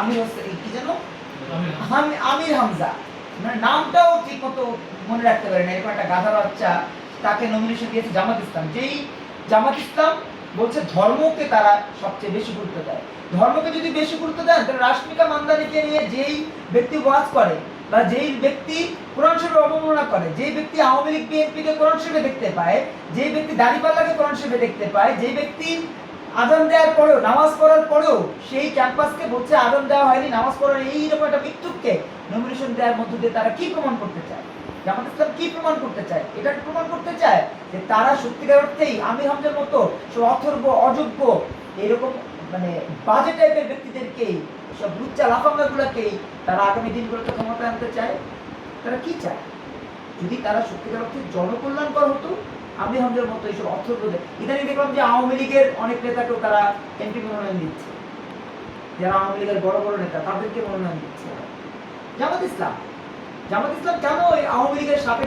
আমির হোসেন কি যেন আমির হামজা। মানে নামটাও ঠিক মতো মনে রাখতে পারে না। এরকম একটা গাধার বাচ্চা তাকে নমিনেশন দিয়েছে জামাত ইসলাম। যেই জামাত ইসলাম বলছে ধর্মকে তারা সবচেয়ে বেশি গুরুত্ব দেয়। ধর্মকে যদি বেশি গুরুত্ব দেন তাহলে রাশমিকা মান্দানিকে নিয়ে যেই ব্যক্তি ওয়াজ করে বা যেই ব্যক্তি কোরআন শরীফের অবমাননা করে যেই ব্যক্তি আওয়ামী লীগ বিএনপিকে কোরআন শরীফে দেখতে পায় যেই ব্যক্তি দাড়িপাল্লাকে কোরআন শরীফে দেখতে পায় যেই ব্যক্তি আজান দেওয়ার পরেও, নামাজ পড়ার পরেও সেই ক্যাম্পাসকে বলছে আদান দেওয়া হয়নি, নামাজ পড়ার এইরকম একটা মৃত্যুকে নমিনেশন দেওয়ার মধ্য দিয়ে তারা কি প্রমাণ করতে চায়? জামাত ইসলাম কি প্রমাণ করতে চায়? এটা প্রমাণ করতে চায় যে তারা সত্যিকার অর্থেই আমির হামজার মতো সব অথর্ব, অযোগ্য, এরকম মানে বাজে টাইপের ব্যক্তিদেরকেই সব লুচ্চা লাফাঙ্গাগুলোকেই তারা আগামী দিনগুলোতে ক্ষমতা আনতে চায়? তারা কি চায়? যদি তারা সত্যিকার অর্থে জনকল্যাণকর হতো আমি আমাদের মতো এইসব অর্থ বলে ইদানিং দেখলাম যে আওয়ামী লীগের অনেক নেতাকেও তারা এমপি মনোনয়ন দিচ্ছে। যারা আওয়ামী লীগের বড় বড় নেতা, তাদেরকে মনোনয়ন দিচ্ছে। জামাত ইসলাম জামাত ইসলাম কেন ওই আওয়ামী লীগের সাপে